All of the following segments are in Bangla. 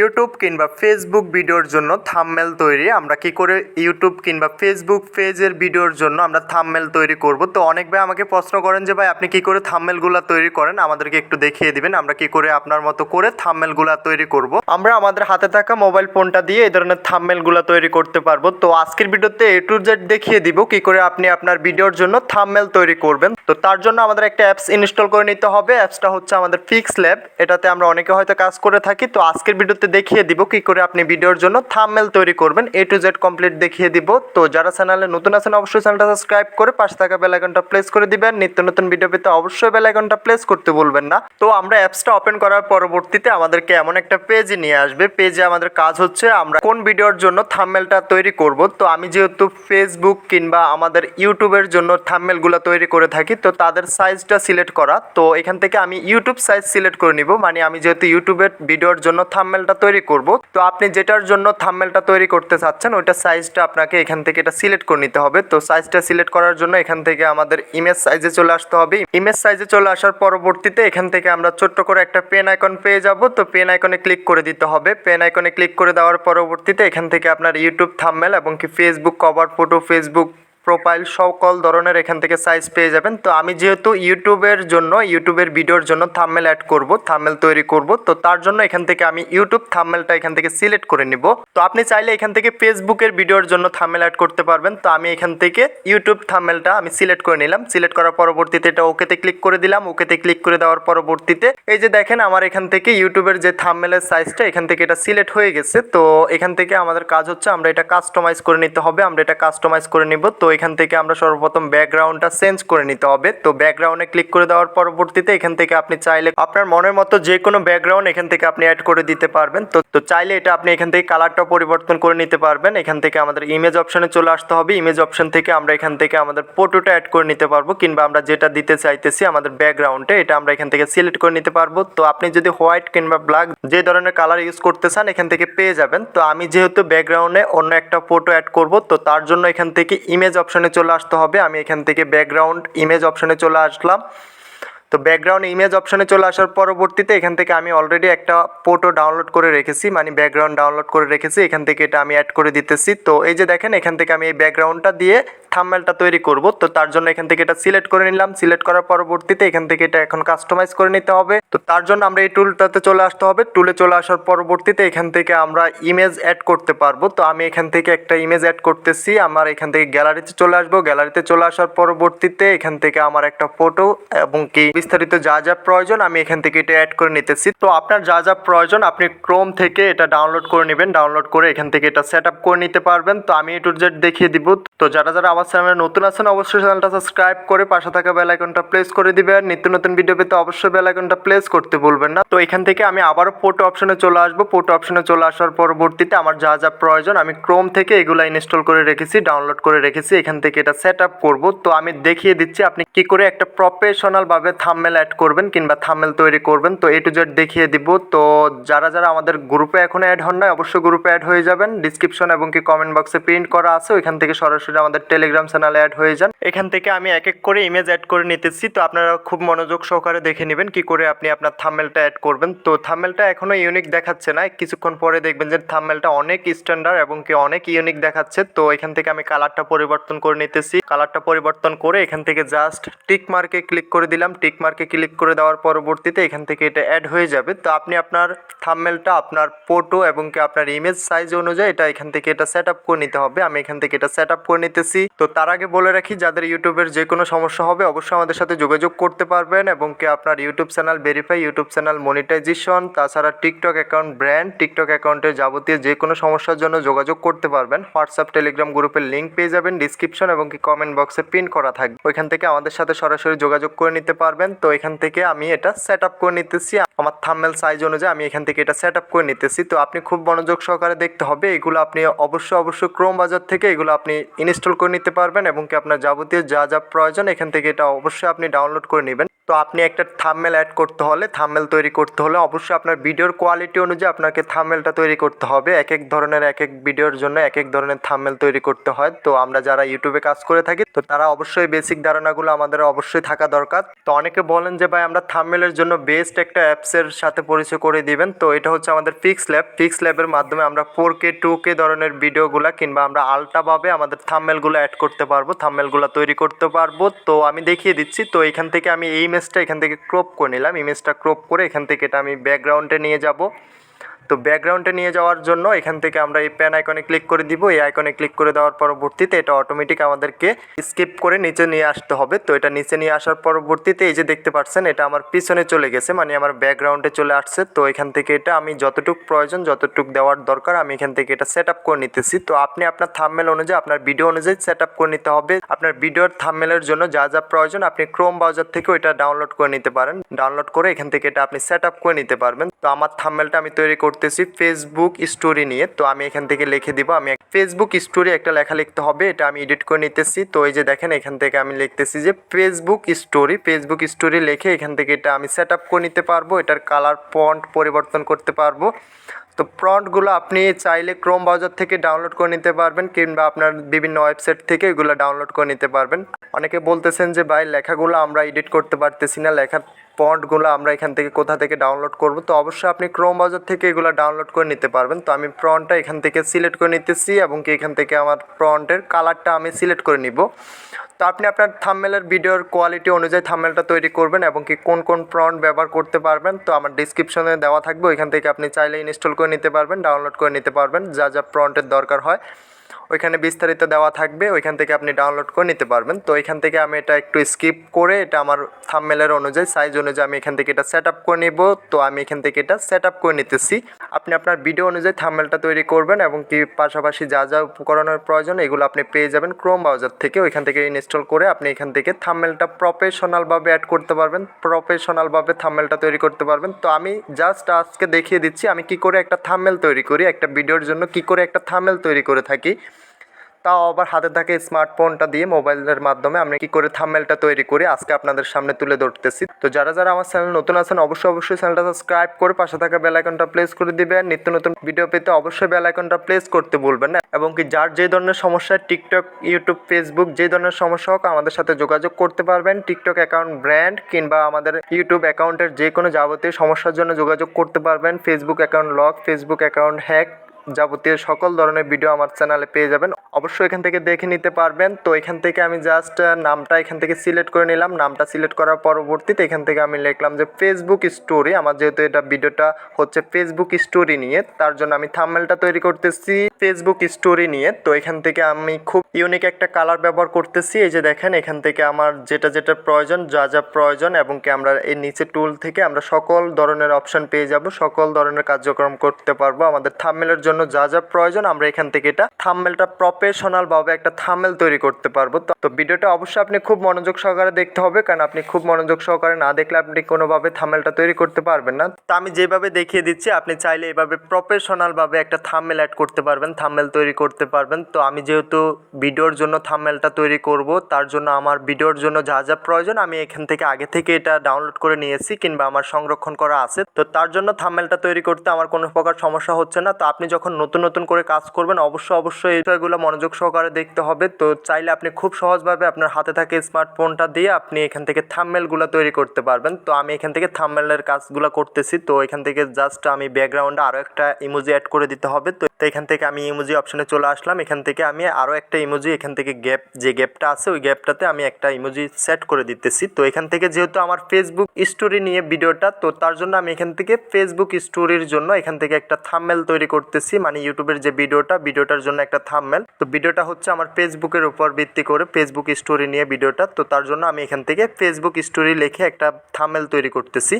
ইউটিউব কিংবা ফেসবুক ভিডিওর জন্য থাম্বনেল তৈরি। আমরা কি করে ইউটিউব কিংবা ফেসবুক পেজের ভিডিওর জন্য আমরা থাম্বনেল তৈরি করব? তো অনেক ভাই আমাকে প্রশ্ন করেন যে, ভাই, আপনি কি করে থাম্বনেলগুলো তৈরি করেন? আমাদেরকে একটু দেখিয়ে দিবেন। আমরা কি করে আপনার মতো করে থাম্বনেলগুলো তৈরি করব? আমরা আমাদের হাতে থাকা মোবাইল ফোনটা দিয়ে এই ধরনের থাম্বনেলগুলো তৈরি করতে পারব। তো আজকের ভিডিওতে এ টু জেড দেখিয়ে দিব কি করে আপনি আপনার ভিডিওর জন্য থাম্বনেল তৈরি করবেন। তো তার জন্য আমাদের একটা অ্যাপস ইনস্টল করে নিতে হবে। অ্যাপসটা হচ্ছে আমাদের ফিক্স ল্যাব এটাতে আমরা অনেকে হয়তো কাজ করে থাকি। তো আজকের ভিডিওতে দেখিয়ে দিব কি করে আপনি ভিডিওর জন্য থাম্বনেল তৈরি করবেন এ টু জেড কমপ্লিট দেখিয়ে দিব। তো যারা চ্যানেলে নতুন আছেন, অবশ্যই চ্যানেলটা সাবস্ক্রাইব করে পাশে থাকা বেল প্লেস করে দিবেন। নিত্য নতুন ভিডিও পেতে অবশ্যই বেল প্লেস করতে বলবেন না। তো আমরা অ্যাপসটা ওপেন করার পরবর্তীতে আমাদেরকে এমন একটা পেজ নিয়ে আসবে। পেজে আমাদের কাজ হচ্ছে আমরা কোন ভিডিওর জন্য থাম্বনেলটা তৈরি করব। তো আমি যেহেতু ফেসবুক কিংবা আমাদের ইউটিউবের জন্য থাম্বনেলগুলো তৈরি করে থাকি, তো তাদের সাইজটা সিলেক্ট করা। তো এখান থেকে আমি ইউটিউব সাইজ সিলেক্ট করে নিব। মানে আমি যেহেতু ইউটিউবের ভিডিওর জন্য থাম্বনেলটা তৈরি করব। তো আপনি যেটার জন্য থাম্বনেলটা তৈরি করতে চাচ্ছেন, ওইটা সাইজটা আপনাকে এখান থেকে এটা সিলেক্ট করে নিতে হবে। তো সাইজটা সিলেক্ট করার জন্য এখান থেকে আমাদের ইমেজ সাইজে চলে আসতে হবে। ইমেজ সাইজে চলে আসার পরবর্তীতে এখান থেকে আমরা ছোট্ট করে একটা পেন আইকন পেয়ে যাব। তো পেন আইকনে ক্লিক করে দিতে হবে। পেন আইকনে ক্লিক করে দেওয়ার পরবর্তীতে এখান থেকে আপনার ইউটিউব থাম্বনেল এবং কি Facebook cover photo Facebook profile সকল ধরনের এখান থেকে সাইজ পেয়ে যাবেন। তো আমি যেহেতু ইউটিউবের জন্য, ইউটিউবের ভিডিওর জন্য থাম্বনেল অ্যাড করব থাম্বনেল তৈরি করব, তো তার জন্য এখান থেকে আমি ইউটিউব থাম্বনেলটা এখান থেকে সিলেক্ট করে নিব। তো আপনি চাইলে এখান থেকে ফেসবুকের ভিডিওর জন্য থাম্বনেল অ্যাড করতে পারবেন। তো আমি এখান থেকে ইউটিউব থাম্বনেলটা আমি সিলেক্ট করে নিলাম। সিলেক্ট করার পরবর্তীতে এটা ওকেতে ক্লিক করে দিলাম। ওকেতে ক্লিক করে দেওয়ার পরবর্তীতে এই যে দেখেন আমার এখান থেকে ইউটিউবের যে থাম্বনেলের সাইজটা এখান থেকে এটা সিলেক্ট হয়ে গেছে। তো এখান থেকে আমাদের কাজ হচ্ছে আমরা এটা কাস্টমাইজ করে নিতে হবে। আমরা এটা কাস্টমাইজ করে নিব। তো এখান থেকে আমরা সর্বপ্রথম ব্যাকগ্রাউন্ডটা চেঞ্জ করে নিতে হবে। তো ব্যাকগ্রাউন্ডে ক্লিক করে দেওয়ার পরবর্তীতে এখান থেকে আপনি চাইলে আপনার মনের মতো যে কোনো ব্যাকগ্রাউন্ড এখান থেকে আপনি অ্যাড করে দিতে পারবেন। তো তো চাইলে এটা আপনি এখান থেকে কালারটা পরিবর্তন করে নিতে পারবেন। এখান থেকে আমাদের ইমেজ অপশনে চলে আসতে হবে। ইমেজ অপশন থেকে আমরা এখান থেকে আমাদের ফটোটা অ্যাড করে নিতে পারব কিংবা আমরা যেটা দিতে চাইতেছি আমাদের ব্যাকগ্রাউন্ডে এটা আমরা এখান থেকে সিলেক্ট করে নিতে পারব। তো আপনি যদি হোয়াইট কিংবা ব্ল্যাক যে ধরনের কালার ইউজ করতে চান, এখান থেকে পেয়ে যাবেন। তো আমি যেহেতু ব্যাকগ্রাউন্ডে অন্য একটা ফটো অ্যাড করব, তো তার জন্য এখান থেকে ইমেজ অপশনে চলে আসতে হবে। আমি এখান থেকে ব্যাকগ্রাউন্ড ইমেজ অপশানে চলে আসলাম। তো ব্যাকগ্রাউন্ড ইমেজ অপশানে চলে আসার পরবর্তীতে এখান থেকে আমি অলরেডি একটা ফটো ডাউনলোড করে রেখেছি মানে ব্যাকগ্রাউন্ড ডাউনলোড করে রেখেছি। এখান থেকে এটা আমি অ্যাড করে দিতেছি। তো এই যে দেখেন, এখান থেকে আমি এই ব্যাকগ্রাউন্ডটা দিয়ে থাম্বনেলটা তৈরি করব। তো তার জন্য এখান থেকে এটা সিলেক্ট করে নিলাম। সিলেক্ট করার পরবর্তীতে এখান থেকে এটা এখন কাস্টমাইজ করে নিতে হবে। তো তার জন্য আমরা এই টুলটাতে চলে আসতে হবে। টুলে চলে আসার পরবর্তীতে এখান থেকে আমরা ইমেজ অ্যাড করতে পারব। তো আমি এখান থেকে একটা ইমেজ অ্যাড করতেছি। আমার এখান থেকে গ্যালারিতে চলে আসব। গ্যালারিতে চলে আসার পরবর্তীতে এখান থেকে আমার একটা ফটো এবং কি বিস্তারিত যা যা প্রয়োজন আমি এখান থেকে এটা অ্যাড করে নিতেছি। তো আপনার যা যা প্রয়োজন আপনি ক্রোম থেকে এটা ডাউনলোড করে নেবেন। ডাউনলোড করে এখান থেকে এটা সেট আপ করে নিতে পারবেন। তো আমি এটু জেড দেখিয়ে দিব। তো যারা যারা আমার চ্যানেলে নতুন আছেন অবশ্যই চ্যানেলটা সাবস্ক্রাইব করে পাশে থাকা বেল আইকনটা প্লেস করে দিবেন। নিত্য নতুন ভিডিও পেতে অবশ্যই বেল আইকনটা প্লেস করতে বলবেন না। তো এখান থেকে আমি আবারও ফটো অপশনে চলে আসব। ফটো অপশনে চলে আসার পরবর্তীতে আমার যা যা প্রয়োজন আমি ক্রোম থেকে এগুলো ইনস্টল করে রেখেছি ডাউনলোড করে রেখেছি। এখান থেকে এটা সেট আপ করব। তো আমি দেখিয়ে দিচ্ছি আপনি কি করে একটা প্রফেশনাল ভাবে থাম্বনেল অ্যাড করবেন কিংবা থাম্বনেল তৈরি করবেন। তো এ টু জেড দেখিয়ে দিব। তো যারা যারা আমাদের গ্রুপে এখনও অ্যাড হন না অবশ্যই গ্রুপে অ্যাড হয়ে যাবেন। ডিসক্রিপশন এবং কি কমেন্ট বক্সে প্রিন্ট করা আছে, ওইখান থেকে সরাসরি আমাদের টেলিগ্রাম চ্যানেলে অ্যাড হয়ে যান। এখান থেকে আমি এক এক করে ইমেজ অ্যাড করে নিতেছি। তো আপনারা খুব মনোযোগ সহকারে দেখে নেবেন কি করে আপনি আপনার থাম্বনেলটা অ্যাড করবেন। তো থাম্বনেলটা এখনও ইউনিক দেখাচ্ছে না। কিছুক্ষণ পরে দেখবেন যে থাম্বনেলটা অনেক স্ট্যান্ডার্ড এবং কি অনেক ইউনিক দেখাচ্ছে। তো এখান থেকে আমি কালারটা পরিবর্তন করে নিতেছি। কালারটা পরিবর্তন করে এখান থেকে জাস্ট টিক মার্কে ক্লিক করে দিলাম। টিক মার্কে ক্লিক করে দেওয়ার পরবর্তীতে এখান থেকে এটা অ্যাড হয়ে যাবে। তো আপনি আপনার থাম্বনেলটা আপনার ফটো এবং কি আপনার ইমেজ সাইজ অনুযায়ী এটা এখান থেকে এটা সেট আপ করে নিতে হবে। আমি এখান থেকে এটা সেট আপ করে নিতেছি। তো তার আগে বলে রাখি, যাদের ইউটিউবের যে কোনো সমস্যা হবে অবশ্যই আমাদের সাথে যোগাযোগ করতে পারবেন এবং কি আপনার YouTube channel verify YouTube channel monetization তাছাড়া টিকটক অ্যাকাউন্ট ব্র্যান্ড টিকটক অ্যাকাউন্টে যাবতীয় যে কোনো সমস্যার জন্য যোগাযোগ করতে পারবেন। হোয়াটসঅ্যাপ টেলিগ্রাম গ্রুপের লিঙ্ক পেয়ে যাবেন ডিসক্রিপশন এবং কি কমেন্ট বক্সে পিন করা থাকবে। ওইখান থেকে আমাদের সাথে সরাসরি যোগাযোগ করে নিতে পারবেন। তো এখান থেকে আমি এটা সেট আপ করে নিতেছি। আমার থাম্বেল সাইজ অনুযায়ী আমি এখান থেকে এটা সেট আপ করে নিতেছি। তো আপনি খুব মনোযোগ সহকারে দেখতে হবে, এগুলো আপনি অবশ্যই অবশ্যই ক্রোম বাজার থেকে এগুলো আপনি ইনস্টল করে নিতে পারবেন এবং কি আপনার যাবতীয় যা যা প্রয়োজন এখান থেকে এটা অবশ্যই আপনি ডাউনলোড করে নেবেন। তো আপনি একটা থাম্মেল অ্যাড করতে হলে থাম্মেল তৈরি করতে হলে অবশ্যই আপনার ভিডিওর কোয়ালিটি অনুযায়ী আপনাকে থাম্মেলটা তৈরি করতে হবে। এক এক ধরনের, এক এক ভিডিওর জন্য এক এক ধরনের থাম্মেল তৈরি করতে হয়। তো আমরা যারা ইউটিউবে কাজ করে থাকি, তো তারা অবশ্যই বেসিক ধারণাগুলো আমাদের অবশ্যই থাকা দরকার। তো অনেকে বলেন যে, ভাই, আমরা থাম্মেলের জন্য বেস্ট একটা অ্যাপসের সাথে পরিচয় করে দিবেন। তো এটা হচ্ছে আমাদের ফিক্স ল্যাব ফিক্স ল্যাবের মাধ্যমে আমরা ফোর কে টু কে ধরনের ভিডিওগুলো কিংবা আমরা আলট্রাভাবে আমাদের থাম্মেলগুলো অ্যাড করতে পারব থাম্মেলগুলো তৈরি করতে পারব। তো আমি দেখিয়ে দিচ্ছি। তো এখান থেকে আমি এই ইমেজটা এখান থেকে ক্রপ করে নিলাম। ইমেজটা ক্রপ করে এখান থেকে এটা আমি ব্যাকগ্রাউন্ডে নিয়ে যাব। তো ব্যাকগ্রাউন্ডে নিয়ে যাওয়ার জন্য এখান থেকে আমরা এই প্যান আইকনে ক্লিক করে দিব। এই আইকনে ক্লিক করে দেওয়ার পরবর্তীতে এটা অটোমেটিক আমাদেরকে স্কিপ করে নিচে নিয়ে আসতে হবে। তো এটা নিচে নিয়ে আসার পরবর্তীতে এই যে দেখতে পাচ্ছেন, এটা আমার পিছনে চলে গেছে মানে আমার ব্যাকগ্রাউন্ডে চলে আসছে। তো এখান থেকে এটা আমি যতটুক প্রয়োজন, যতটুক দেওয়ার দরকার, আমি এখান থেকে এটা সেট আপ করে নিতেছি। তো আপনি আপনার থামমেল অনুযায়ী, আপনার ভিডিও অনুযায়ী সেট আপ করে নিতে হবে। আপনার ভিডিওর থামমেলের জন্য যা যা প্রয়োজন, আপনি ক্রোম ব্রাউজার থেকে ওইটা ডাউনলোড করে নিতে পারেন। ডাউনলোড করে এখান থেকে এটা আপনি সেট আপ করে নিতে পারবেন। তো আমার থামমেলটা আমি তৈরি করতেছি ফেসবুক স্টোরি নিয়ে। তো আমি এখান থেকে লিখে দিব। আমি ফেসবুক স্টোরি একটা লেখা লিখতে হবে। এটা আমি এডিট করে নিতেছি। তো এই যে দেখেন, এখান থেকে আমি লিখতেছি যে ফেসবুক স্টোরি ফেসবুক স্টোরি লিখে এখান থেকে এটা আমি সেট আপ করে নিতে পারব। এটার কালার ফন্ট পরিবর্তন করতে পারব। তো প্রন্টগুলো আপনি চাইলে ক্রোম ব্রাউজার থেকে ডাউনলোড করে নিতে পারবেন কিংবা আপনার বিভিন্ন ওয়েবসাইট থেকে এগুলো ডাউনলোড করে নিতে পারবেন। অনেকে বলতেছেন যে, ভাই, লেখাগুলো আমরা এডিট করতে পারতেছি না। লেখার ফন্টগুলো আমরা এখান থেকে কোথা থেকে ডাউনলোড করব? তো অবশ্যই আপনি ক্রোম ব্রাউজার থেকে এগুলো ডাউনলোড করে নিতে পারবেন। তো আমি প্রন্টটা এখান থেকে সিলেক্ট করে নিতেছি এবং কি এখান থেকে আমার প্রন্টের কালারটা আমি সিলেক্ট করে নিব। তো আপনি আপনার থাম্মেলের ভিডিওর কোয়ালিটি অনুযায়ী থাম্মেলটা তৈরি করবেন এবং কি কোন কোন প্রন্ট ব্যবহার করতে পারবেন, তো আমার ডিসক্রিপশনে দেওয়া থাকবে। ওইখান থেকে আপনি চাইলে ইনস্টল করে নিতে পারবেন ডাউনলোড করে নিতে পারবেন, যা যা প্রন্টের দরকার হয়। ওইখানে বিস্তারিত দেওয়া থাকবে, ওইখান থেকে আপনি ডাউনলোড করে নিতে পারবেন। তো এখান থেকে আমি এটা একটু স্কিপ করে এটা আমার থামমেলের অনুযায়ী সাইজ অনুযায়ী আমি এখান থেকে এটা সেট আপ করে নেব। তো আমি এখান থেকে এটা সেট আপ করে নিতেছি। আপনি আপনার ভিডিও অনুযায়ী থাম্মেলটা তৈরি করবেন এবং কি পাশাপাশি যা যা উপকরণের প্রয়োজন, এগুলো আপনি পেয়ে যাবেন ক্রোম ব্রাউজার থেকে। ওইখান থেকে ইনস্টল করে আপনি এখান থেকে থাম্মেলটা প্রফেশনালভাবে অ্যাড করতে পারবেন প্রফেশনালভাবে থাম্মেলটা তৈরি করতে পারবেন। তো আমি জাস্ট আজকে দেখিয়ে দিচ্ছি, আমি কি করে একটা থাম্মেল তৈরি করি, একটা ভিডিওর জন্য কি করে একটা থাম্মেল তৈরি করে থাকি। তাও আবার হাতে থাকে স্মার্টফোনটা দিয়ে মোবাইলের মাধ্যমে। আমি কি করে থাম্মেলটা তৈরি করি? আজকে আপনাদের সামনে তুলে ধরতেছি। তো যারা যারা আমার চ্যানেল নতুন আছেন, অবশ্যই অবশ্যই চ্যানেলটা সাবস্ক্রাইব করে পাশে থাকা বেল আইকনটা প্লেস করে দিবেন। নিত্য নতুন ভিডিও পেতে অবশ্যই বেল আইকনটা প্লেস করতে বলবেন না। এবং কি যার যে ধরনের সমস্যা, টিকটক, ইউটিউব, ফেসবুক, যে ধরনের সমস্যা হোক, আমাদের সাথে যোগাযোগ করতে পারবেন। টিকটক অ্যাকাউন্ট ব্র্যান্ড কিংবা আমাদের ইউটিউব অ্যাকাউন্টের যে কোনো যাবতীয় সমস্যার জন্য যোগাযোগ করতে পারবেন। Facebook account lock, Facebook account hack যাবতীয় সকল ধরনের ভিডিও আমার চ্যানেলে পেয়ে যাবেন। অবশ্যই এখান থেকে দেখে নিতে পারবেন। তো এখান থেকে আমি জাস্ট নামটা এখান থেকে সিলেক্ট করে নিলাম। নামটা সিলেক্ট করার পরবর্তীতে এখান থেকে আমি লিখলাম যে ফেসবুক স্টোরি আমার যেহেতু এটা ভিডিওটা হচ্ছে ফেসবুক স্টোরি নিয়ে, তার জন্য আমি থাম্বনেলটা তৈরি করতেছি ফেসবুক স্টোরি নিয়ে। তো এখান থেকে আমি খুব ইউনিক একটা কালার ব্যবহার করতেছি। এই যে দেখেন, এখান থেকে আমার যেটা যেটা প্রয়োজন, যা যা প্রয়োজন এবং কি আমরা এই নিচে টুল থেকে আমরা সকল ধরনের অপশন পেয়ে যাব, সকল ধরনের কার্যক্রম করতে পারব। আমাদের থাম্বনেলের জন্য যা যা প্রয়োজন, আমরা এখান থেকে এটা থাম্বনেলটা প্রফেশনাল ভাবে একটা থাম্বনেল তৈরি করতে পারব। তো- ভিডিওটা অবশ্যই আপনি খুব মনোযোগ সহকারে দেখতে হবে, কারণ আপনি খুব মনোযোগ সহকারে না দেখলে আপনি কোনোভাবে থাম্বনেলটা তৈরি করতে পারবেন না। তো আমি যেভাবে দেখিয়ে দিচ্ছি, আপনি চাইলে এভাবে প্রফেশনাল ভাবে একটা থাম্বনেল অ্যাড করতে পারবেন থাম্বনেল তৈরি করতে পারবেন। তো আমি যেহেতু ভিডিওর জন্য থাম্বনেলটা তৈরি করব, তার জন্য আমার ভিডিওর জন্য যা যা প্রয়োজন, আমি এখান থেকে আগে থেকে এটা ডাউনলোড করে নিয়েছি, কিংবা আমার সংরক্ষণ করা আছে। তো তার জন্য থাম্বনেলটা তৈরি করতে আমার কোনো প্রকার সমস্যা হচ্ছে না। তো আপনি যখন নতুন নতুন করে কাজ করবেন, অবশ্যই অবশ্যই এই বিষয়গুলো মনোযোগ সহকারে দেখতে হবে। তো চাইলে আপনি খুব সহজভাবে আপনার হাতে থাকে স্মার্টফোনটা দিয়ে আপনি এখান থেকে থাম্বনেলগুলো তৈরি করতে পারবেন। তো আমি এখান থেকে থাম্বনেলের কাজগুলো করতেছি। তো এখান থেকে জাস্ট আমি ব্যাকগ্রাউন্ডে আরও একটা ইমোজি অ্যাড করে দিতে হবে। তো এখান থেকে আমি ইমোজি অপশনে চলে আসলাম। এখান থেকে আমি আরও একটা ইমোজি এখান থেকে গ্যাপ যে গ্যাপটা আছে, ওই গ্যাপটাতে আমি একটা ইমোজি সেট করে দিতেছি। তো এখান থেকে যেহেতু আমার ফেসবুক স্টোরি নিয়ে ভিডিওটা, তো তার জন্য আমি এখান থেকে ফেসবুক স্টোরির জন্য এখান থেকে একটা থাম্বনেল তৈরি করতেছি। মানে ইউটিউবের যে ভিডিওটা, ভিডিওটার জন্য একটা থামমেল তো ভিডিওটা হচ্ছে আমার ফেসবুকের উপর ভিত্তি করে ফেসবুক স্টোরি নিয়ে ভিডিওটা। তো তার জন্য আমি এখান থেকে ফেসবুক স্টোরি লিখে একটা থামমেল তৈরি করতেছি।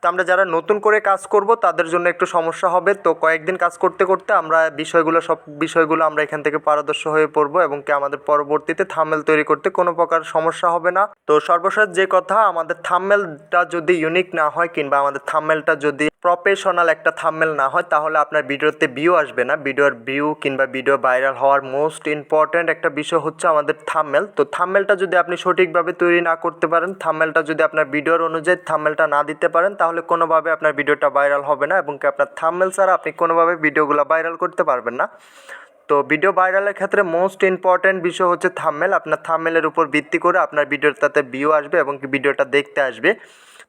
তো আমরা যারা নতুন করে কাজ করব, তাদের জন্য একটু সমস্যা হবে। তো কয়েকদিন কাজ করতে করতে আমরা বিষয়গুলো, সব বিষয়গুলো আমরা এখান থেকে পারদর্শ হয়ে পড়ব এবং কি আমাদের পরবর্তীতে থাম্বনেল তৈরি করতে কোনো প্রকার সমস্যা হবে না। তো সর্বশেষ যে কথা, আমাদের থাম্বনেলটা যদি ইউনিক না হয় কিংবা আমাদের থাম্বনেলটা যদি প্রফেশনাল একটা থাম্বনেল না হয়, তাহলে আপনার ভিডিওতে ভিউ আসবে না। ভিডিওর ভিউ কিংবা ভিডিও ভাইরাল হওয়ার মোস্ট ইম্পর্ট্যান্ট একটা বিষয় হচ্ছে আমাদের থাম্বনেল তো থাম্বনেলটা যদি আপনি সঠিকভাবে তৈরি না করতে পারেন থাম্বনেলটা যদি আপনার ভিডিওর অনুযায়ী থাম্বনেলটা না দিতে পারেন, তাহলে কোনোভাবে আপনার ভিডিওটা ভাইরাল হবে না এবং কি আপনার থাম্বনেল ছাড়া আপনি কোনোভাবে ভিডিওগুলো ভাইরাল করতে পারবেন না। তো ভিডিও ভাইরালের ক্ষেত্রে মোস্ট ইম্পর্ট্যান্ট বিষয় হচ্ছে থাম্বনেল আপনার থাম্বনেলের উপর ভিত্তি করে আপনার ভিডিওটাতে ভিউ আসবে এবং কি ভিডিওটা দেখতে আসবে।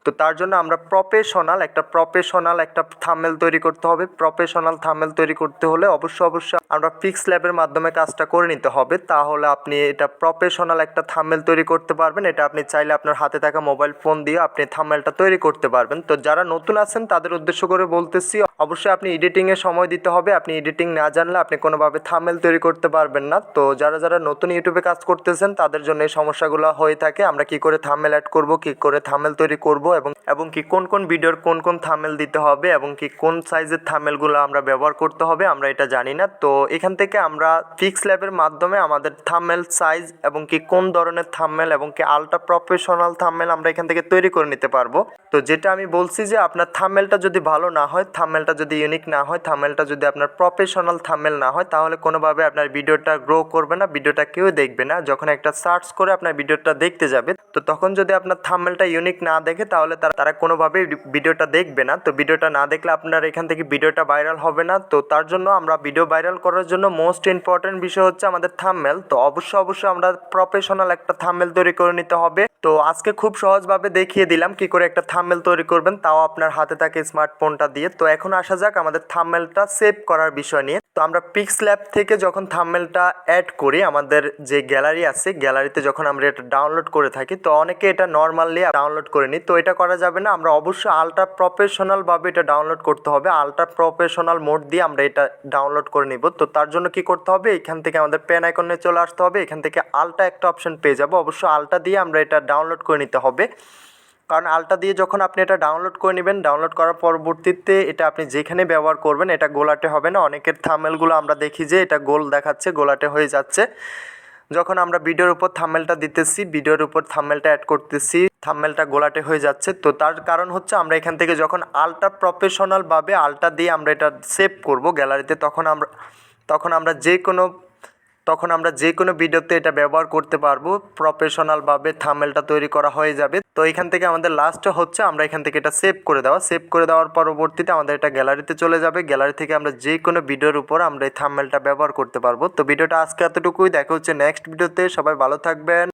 তো তার জন্য আমরা প্রফেশনাল একটা প্রফেশনাল একটা থাম্বনেল তৈরি করতে হবে। প্রফেশনাল থাম্বনেল তৈরি করতে হলে অবশ্যই অবশ্যই আমরা ফিক্স ল্যাবের মাধ্যমে কাজটা করে নিতে হবে। তাহলে আপনি এটা প্রফেশনাল একটা থাম্বনেল তৈরি করতে পারবেন। এটা আপনি চাইলে আপনার হাতে থাকা মোবাইল ফোন দিয়ে আপনি থাম্বনেলটা তৈরি করতে পারবেন। তো যারা নতুন আছেন, তাদের উদ্দেশ্য করে বলতেছি, অবশ্যই আপনি এডিটিংয়ে সময় দিতে হবে। আপনি এডিটিং না জানলে আপনি কোনোভাবে থাম্বনেল তৈরি করতে পারবেন না। তো যারা যারা নতুন ইউটিউবে কাজ করতেছেন, তাদের জন্য এই সমস্যাগুলো হয়ে থাকে। আমরা কি করে থাম্বনেল অ্যাড করব, কি করে থাম্বনেল তৈরি করব এবং এবং কি কোন কোন ভিডিওর কোন কোন থাম্বনেল দিতে হবে এবং কি কোন সাইজের থাম্বনেলগুলো আমরা ব্যবহার করতে হবে, আমরা এটা জানি না। তো এখান থেকে আমরা ফিক্স ল্যাবের মাধ্যমে আমাদের থাম্বনেল সাইজ এবং কি কোন ধরনের থাম্বনেল এবং কি আলট্রা প্রফেশনাল থাম্বনেল আমরা এখান থেকে তৈরি করে নিতে পারব। তো যেটা আমি বলছি যে আপনার থাম্বনেলটা যদি ভালো না হয় থাম্বনেলটা যদি ইউনিক না হয় থাম্বনেলটা যদি আপনার প্রফেশনাল থাম্বনেল না হয়, তাহলে কোনোভাবে আপনার ভিডিওটা গ্রো করবে না, ভিডিওটা কেউ দেখবে না। যখন একটা সার্চ করে আপনার ভিডিওটা দেখতে যাবে, তো তখন যদি আপনার থাম্বনেলটা ইউনিক না দেখে তাহলে তারা তারা কোনোভাবেই ভিডিওটা দেখবে না। তো ভিডিওটা না দেখলে আপনার এখান থেকে ভিডিওটা ভাইরাল হবে না। তো তার জন্য আমরা ভিডিও ভাইরাল করার জন্য মোস্ট ইম্পর্টেন্ট বিষয় হচ্ছে আমাদের থাম্মেল তো অবশ্যই অবশ্যই আমরা প্রফেশনাল একটা থামমেল তৈরি করে নিতে হবে। তো আজকে খুব সহজভাবে দেখিয়ে দিলাম কি করে একটা থাম্বনেল তৈরি করবেন, তাও আপনার হাতে থাকে স্মার্টফোনটা দিয়ে। তো এখন আসা যাক আমাদের থাম্বনেলটা সেভ করার বিষয় নিয়ে। তো আমরা পিক্স ল্যাব থেকে যখন থাম্বনেলটা অ্যাড করি, আমাদের যে গ্যালারি আছে গ্যালারিতে যখন আমরা এটা ডাউনলোড করে থাকি, তো অনেকে এটা নর্মালি ডাউনলোড করে নিই তো এটা করা যাবে না, আমরা অবশ্যই আলট্রা প্রফেশনালভাবে এটা ডাউনলোড করতে হবে। আলট্রা প্রফেশনাল মোড দিয়ে আমরা এটা ডাউনলোড করে নিব। তো তার জন্য কি করতে হবে? এখান থেকে আমাদের পেন আইকনে চলে আসতে হবে। এখান থেকে আলটা একটা অপশন পেয়ে যাব। অবশ্যই আলটা দিয়ে আমরা এটা ডাউনলোড করে নিতে হবে। কারণ আলটা দিয়ে যখন আপনি এটা ডাউনলোড করে নেবেন ডাউনলোড করার পরবর্তীতে এটা আপনি যেখানে ব্যবহার করবেন এটা গোলাটে হবে না। অনেকের থামেলগুলো আমরা দেখি যে এটা গোল দেখাচ্ছে, গোলাটে হয়ে যাচ্ছে। যখন আমরা ভিডিওর উপর থাম্মেলটা দিতেছি, ভিডিওর উপর থাম্মেলটা অ্যাড করতেছি থাম্মেলটা গোলাটে হয়ে যাচ্ছে। তো তার কারণ হচ্ছে আমরা এখান থেকে যখন আলট্রা প্রফেশনালভাবে আলটা দিয়ে আমরা এটা সেভ করব গ্যালারিতে তখন আমরা তখন আমরা যে কোনো তখন আমরা যে কোনো ভিডিওতে এটা ব্যবহার করতে পারব। প্রফেশনালভাবে থামেলটা তৈরি করা হয়ে যাবে। তো এখান থেকে আমাদের লাস্ট হচ্ছে, আমরা এখান থেকে এটা সেভ করে দেওয়া। সেভ করে দেওয়ার পরবর্তীতে আমাদের এটা গ্যালারিতে চলে যাবে। গ্যালারি থেকে আমরা যে কোনো ভিডিওর উপর আমরা এই থামেলটা ব্যবহার করতে পারব। তো ভিডিওটা আজকে এতটুকুই। দেখা হচ্ছে নেক্সট ভিডিওতে সবাই ভালো থাকবেন।